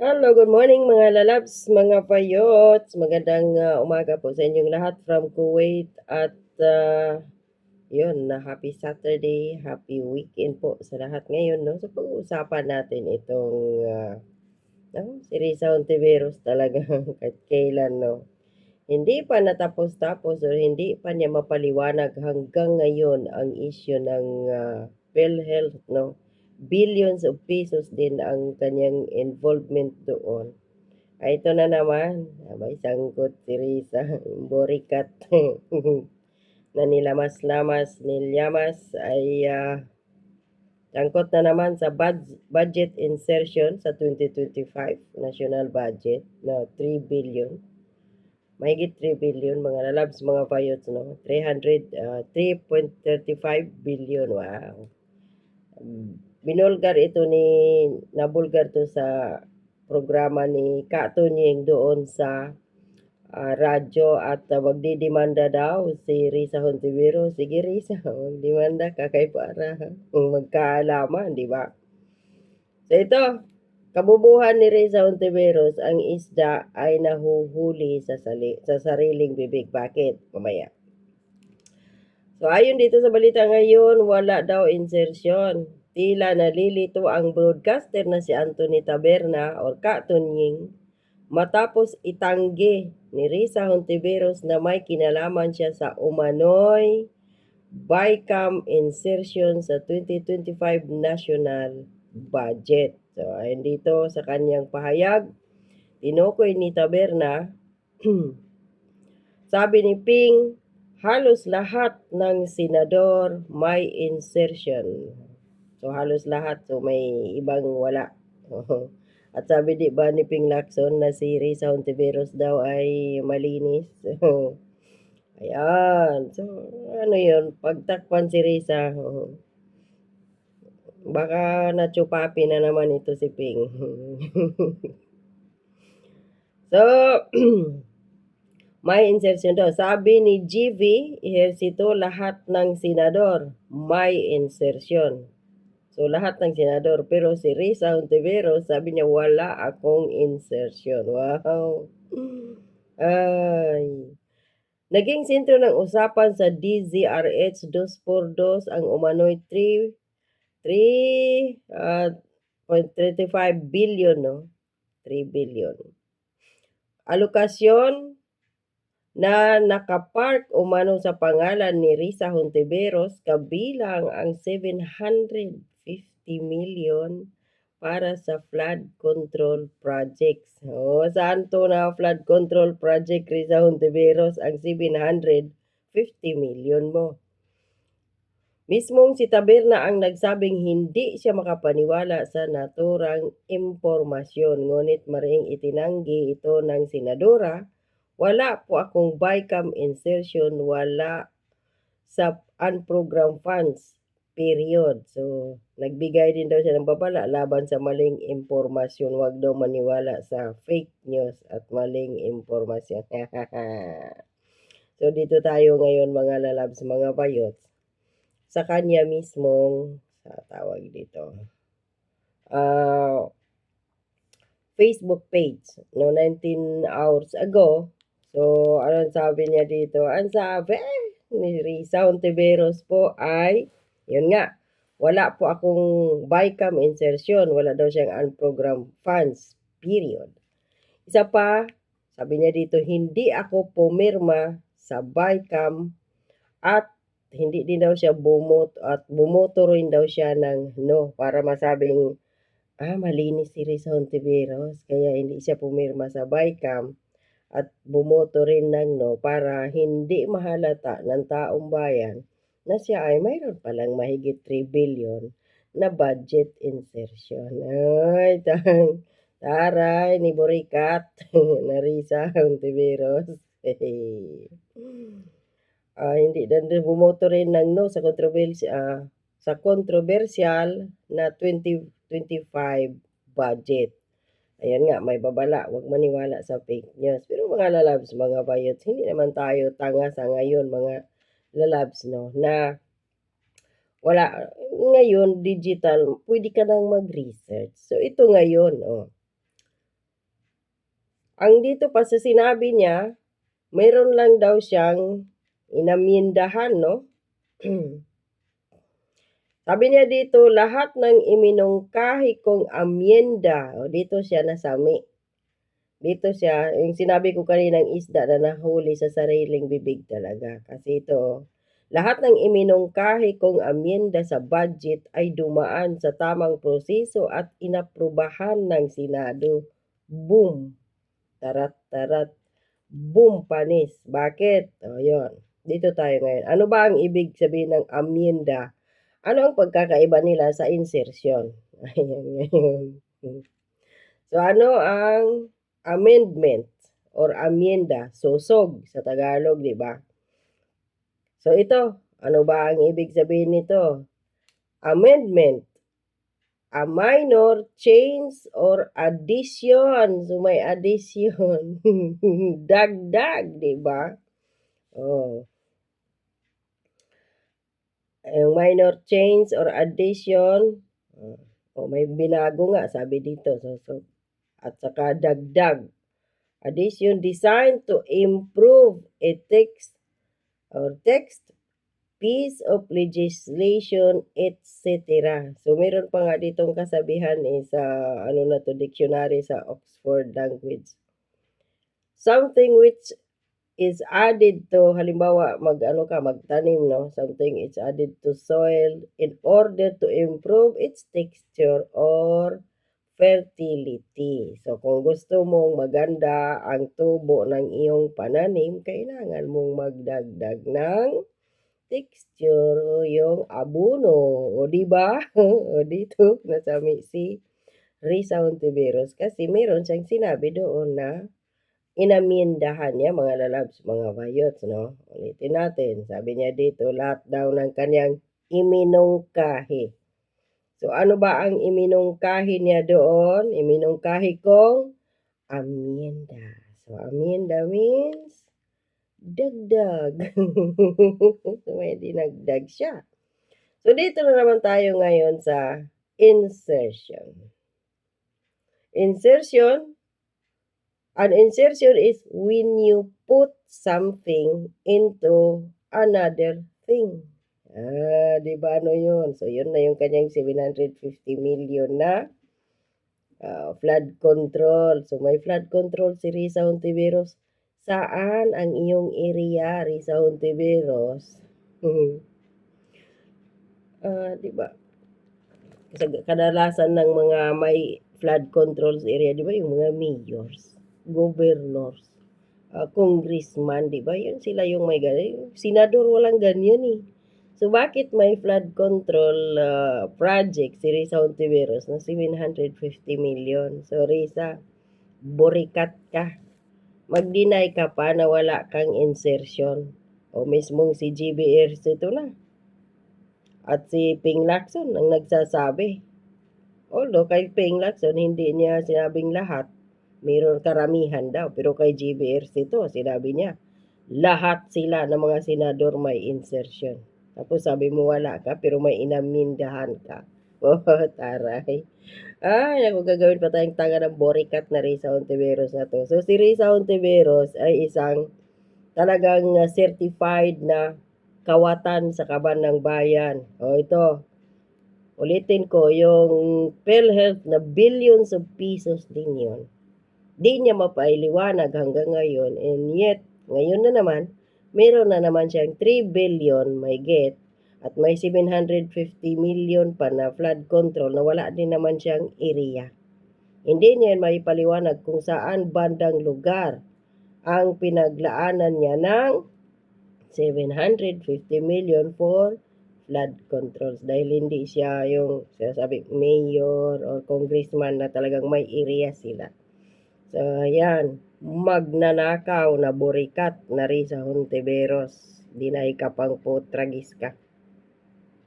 Hello, good morning mga lalabs, mga payots. Magandang uh, umaga po sa inyong lahat from Kuwait at uh, yun, na happy Saturday, happy weekend po sa lahat ngayon. No? So pag-uusapan natin itong uh, no? si Risa Ontiveros talaga kahit kailan. No? Hindi pa natapos-tapos o hindi pa niya mapaliwanag hanggang ngayon ang issue ng uh, PhilHealth. No? Billions of pesos din ang kanyang involvement doon. Ay, ito na naman. May sangkot si Risa. Borikat. na nilamas-lamas, nilyamas ay uh, sangkot na naman sa bud- budget insertion sa 2025 national budget na 3 billion. Mahigit 3 billion mga lalabs, mga payots, no? 300, uh, 3.35 billion. Wow. Um, binulgar ito ni nabulgar to sa programa ni Katunying doon sa uh, radyo at uh, magdidemanda daw si Risa Hontivero. Sige Risa, magdemanda ka kay para magkaalaman, di ba? So ito, kabubuhan ni Risa Hontiveros, ang isda ay nahuhuli sa, sali, sa sariling bibig. Bakit? Mamaya. So ayon dito sa balita ngayon, wala daw insertion Tila nalilito ang broadcaster na si Anthony Taberna or Katunying matapos itanggi ni Risa Hontiveros na may kinalaman siya sa umanoy BICAM insertion sa 2025 national budget. So, ayun dito sa kanyang pahayag, tinukoy ni Taberna, sabi ni Ping, halos lahat ng senador may insertion. So halos lahat. So may ibang wala. At sabi di ba ni Ping Lacson na si Risa Hontiveros daw ay malinis. Ayan. So ano yun, pagtakpan si Risa. Baka natsupapi na naman ito si Ping. so, may insertion daw. Sabi ni GV, ehersito lahat ng senador may insertion. So, lahat ng senador. Pero si Risa Ontiveros, sabi niya, wala akong insertion. Wow. Ay. Naging sentro ng usapan sa DZRH 242 ang umano'y 3 3 uh, 0.35 billion, no? 3 billion. Alokasyon na nakapark umano sa pangalan ni Risa Hontiveros kabilang ang 700 50 million para sa flood control projects. O, saan to na flood control project, Risa Hontiveros, ang 750 million mo? Mismong si Taberna ang nagsabing hindi siya makapaniwala sa naturang impormasyon. Ngunit maring itinanggi ito ng senadora. Wala po akong BICAM insertion, wala sa unprogrammed funds period. So, nagbigay din daw siya ng babala laban sa maling impormasyon. Huwag daw maniwala sa fake news at maling impormasyon. so, dito tayo ngayon mga lalabs, mga bayots. Sa kanya mismong, sa tawag dito, uh, Facebook page, no, 19 hours ago. So, ano sabi niya dito? Ang sabi ni Risa Ontiveros po ay yun nga, wala po akong BICAM insertion, wala daw siyang unprogrammed funds, period. Isa pa, sabi niya dito, hindi ako pumirma sa BICAM at hindi din daw siya bumot at bumoto rin daw siya ng no para masabing ah malinis si Rizal Hontiveros kaya hindi siya pumirma sa BICAM at bumoto rin ng no para hindi mahalata ng taong bayan na siya ay mayroon palang mahigit 3 billion na budget insertion. Ay, tang, taray ni Borikat, Narisa Ontiveros. uh, hindi dan bumoto rin ng no sa controversy uh, sa controversial na 2025 budget. Ayan nga, may babala, huwag maniwala sa fake news. Pero mga lalabs, mga bayots, hindi naman tayo tanga sa ngayon, mga lalabs, no, na wala, ngayon, digital, pwede ka nang mag-research. So, ito ngayon, oh. ang dito pa sa sinabi niya, mayroon lang daw siyang inamyendahan, no? Sabi niya dito, lahat ng iminungkahi kong amyenda, o dito siya nasami. Dito siya, yung sinabi ko kaninang isda na nahuli sa sariling bibig talaga. Kasi ito, lahat ng iminungkahi kong amyenda sa budget ay dumaan sa tamang proseso at inaprubahan ng Senado. Boom! Tarat-tarat. Boom panis. Bakit? O, yun. Dito tayo ngayon. Ano ba ang ibig sabihin ng amyenda? Ano ang pagkakaiba nila sa insertion? Ayan ngayon. So, ano ang amendment or amyenda? Susog sa Tagalog, di ba? So, ito. Ano ba ang ibig sabihin nito? Amendment. A minor change or addition. So, may addition. Dagdag, di ba? Oh. Yung minor change or addition. Oh, may binago nga, sabi dito. So, at saka dagdag. Addition designed to improve a text or text piece of legislation, etc. So, meron pa nga ditong kasabihan eh, sa ano na to, dictionary sa Oxford language. Something which is added to, halimbawa, mag ano ka, magtanim, no? Something is added to soil in order to improve its texture or fertility. So, kung gusto mong maganda ang tubo ng iyong pananim, kailangan mong magdagdag ng texture o yung abono. O, di ba? o, dito, nasami si Risa Ontiveros kasi meron siyang sinabi doon na inamyendahan niya mga lalabs, mga bayots, no? Ulitin natin. Sabi niya dito, lahat daw ng kanyang iminungkahi. So, ano ba ang iminungkahi niya doon? Iminungkahi kong amyenda. So, amyenda means dagdag. so, may dinagdag siya. So, dito na naman tayo ngayon sa insertion. Insertion, an insertion is when you put something into another thing. Ah, di ba ano yun? So, yun na yung kanyang 750 million na uh, flood control. So, may flood control si Risa Hontiveros. Saan ang iyong area, Risa Hontiveros? Ah, di ba? Sa kadalasan ng mga may flood controls area, di ba, yung mga mayors, governors, uh, congressman, di ba, yun sila yung may ganyan. Senador walang ganyan eh. So, bakit may flood control uh, project si Risa Ontiveros na 750 million? So, Risa, borikat ka. Mag-deny ka pa na wala kang insertion. O mismong si GBRs ito na. At si Ping Lacson ang nagsasabi. Although kay Ping Lacson, hindi niya sinabing lahat. Mayroon karamihan daw. Pero kay GBRs ito, sinabi niya, lahat sila ng mga senador may insertion. Tapos sabi mo wala ka, pero may inamindahan ka. Oh, taray. Ay, ako gagawin pa tayong tanga ng borikat na Risa Ontiveros na to. So, si Risa Ontiveros ay isang talagang uh, certified na kawatan sa kaban ng bayan. O, ito. Ulitin ko, yung PhilHealth na billions of pesos din yun. Di niya mapailiwanag hanggang ngayon. And yet, ngayon na naman, meron na naman siyang 3 billion may get at may 750 million pa na flood control na wala din naman siyang area. Hindi niya may paliwanag kung saan bandang lugar ang pinaglaanan niya ng 750 million for flood controls dahil hindi siya yung sinasabi mayor or congressman na talagang may area sila. So, ayan, magnanakaw na burikat na Risa Hontiveros. Dinay ka pang putragis ka.